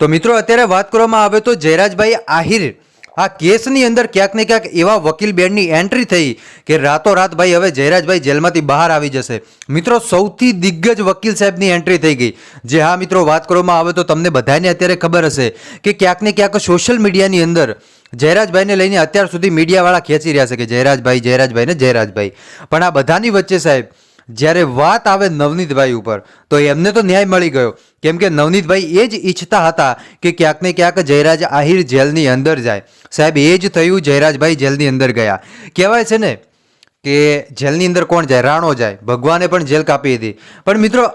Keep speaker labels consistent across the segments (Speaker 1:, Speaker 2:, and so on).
Speaker 1: તો મિત્રો, અત્યારે વાત કરવામાં આવે તો જયરાજભાઈ આહિર, આ કેસની અંદર ક્યાંક ને ક્યાંક એવા વકીલ બેનની એન્ટ્રી થઈ કે રાતોરાત ભાઈ હવે જયરાજભાઈ જેલમાંથી બહાર આવી જશે. મિત્રો, સૌથી દિગ્ગજ વકીલ સાહેબની એન્ટ્રી થઈ ગઈ. જે હા મિત્રો, વાત કરવામાં આવે તો તમને બધાને અત્યારે ખબર હશે કે ક્યાંક ને ક્યાંક સોશિયલ મીડિયાની અંદર જયરાજભાઈને લઈને અત્યાર સુધી મીડિયાવાળા ખેંચી રહ્યા છે કે જયરાજભાઈ જયરાજભાઈ ને જયરાજભાઈ. પણ આ બધાની વચ્ચે સાહેબ જ્યારે વાત આવે નવનીતભાઈ ઉપર, તો એમને તો ન્યાય મળી ગયો. કેમ કે નવનીતભાઈ એ જ ઈચ્છતા હતા કે ક્યાંક ને ક્યાંક જયરાજ આહિર જેલની અંદર જાય. સાહેબ, એ જ થયું જયરાજભાઈ જેલની અંદર ગયા. કહેવાય છે ને કે જેલની અંદર કોણ જાય? રાણો જાય. ભગવાને પણ જેલ કાપી હતી પણ મિત્રો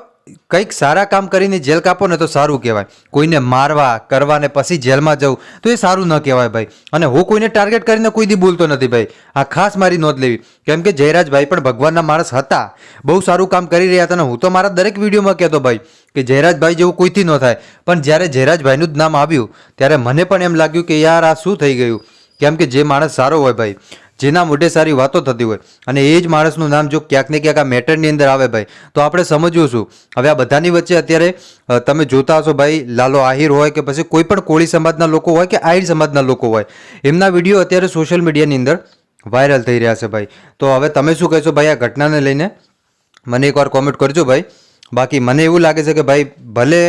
Speaker 1: કંઈક સારા કામ કરીને જેલ કાપો ને તો સારું કહેવાય. કોઈને મારવા કરવા ને પછી જેલમાં જવું, તો એ સારું ન કહેવાય ભાઈ. અને હું કોઈને ટાર્ગેટ કરીને કોઈ દી બોલતો નથી ભાઈ. આ ખાસ મારી નોંધ લેવી. કેમ કે જયરાજભાઈ પણ ભગવાનના માણસ હતા. બહુ સારું કામ કરી રહ્યા હતા અને હું તો મારા દરેક વિડીયોમાં કહેતો ભાઈ કે જયરાજભાઈ જેવું કોઈથી ન થાય. પણ જ્યારે જયરાજભાઈનું જ નામ આવ્યું, ત્યારે મને પણ એમ લાગ્યું કે યાર આ શું થઈ ગયું? કેમ કે જે માણસ સારો હોય ભાઈ. જેના મોઢે સારી વાતો થતી હોય. અને એ જ માણસનું નામ જો ક્યાંક ને ક્યાંક આ મેટરની અંદર આવે ભાઈ, તો આપણે સમજવું શું? હવે આ બધાની વચ્ચે અત્યારે તમે જોતા હશો ભાઈ, લાલો આહિર હોય કે પછી કોઈ પણ કોળી સમાજના લોકો હોય કે આહિર સમાજના લોકો હોય, એમના વીડિયો અત્યારે સોશિયલ મીડિયાની અંદર વાયરલ થઈ રહ્યા છે ભાઈ. તો હવે તમે શું કહેશો ભાઈ આ ઘટનાને લઈને? મને એકવાર કોમેન્ટ કરજો ભાઈ. બાકી મને એવું લાગે છે કે ભાઈ ભલે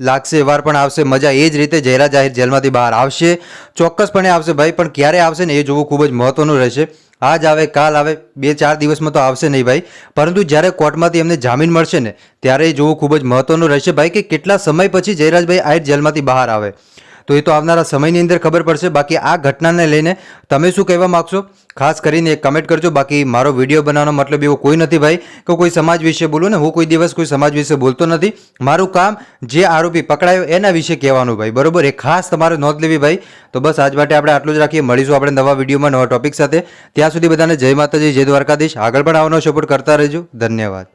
Speaker 1: લાગશે વાર પણ આવશે. મજા એ જ રીતે જયરા જાહેર જેલમાંથી બહાર આવશે. ચોક્કસપણે આવશે ભાઈ, પણ ક્યારે આવશે ને એ જોવું ખૂબ જ મહત્ત્વનું રહેશે. આજ આવે, કાલ આવે, બે, ચાર દિવસમાં તો આવશે નહીં ભાઈ. પરંતુ જ્યારે કોર્ટમાંથી એમને જામીન મળશે ને, ત્યારે એ જોવું ખૂબ જ મહત્ત્વનું રહેશે ભાઈ કે કેટલા સમય પછી જયરાજભાઈ આહિર જેલમાંથી બહાર આવે. તો એ તો આવનારા સમયની અંદર ખબર પડશે. બાકી આ ઘટનાને લઈને તમે શું કહેવા માગશો? ખાસ કરીને કમેન્ટ કરજો. બાકી મારો વીડિયો બનાવવાનો મતલબ એવો કોઈ નથી ભાઈ કે કોઈ સમાજ વિશે બોલું ને. હું કોઈ દિવસ કોઈ સમાજ વિશે બોલતો નથી. મારું કામ જે આરોપી પકડાયો એના વિશે કહેવાનું ભાઈ. બરોબર? એ ખાસ તમારે નોંધ લેવી ભાઈ. તો બસ આજ માટે આપણે આટલું જ રાખીએ. મળીશું આપણે નવા વિડીયોમાં નવા ટોપિક સાથે. ત્યાં સુધી બધાને જય માતાજી, જય દ્વારકાધીશ. આગળ પણ આવવાનો સપોર્ટ કરતા રહેજો. ધન્યવાદ.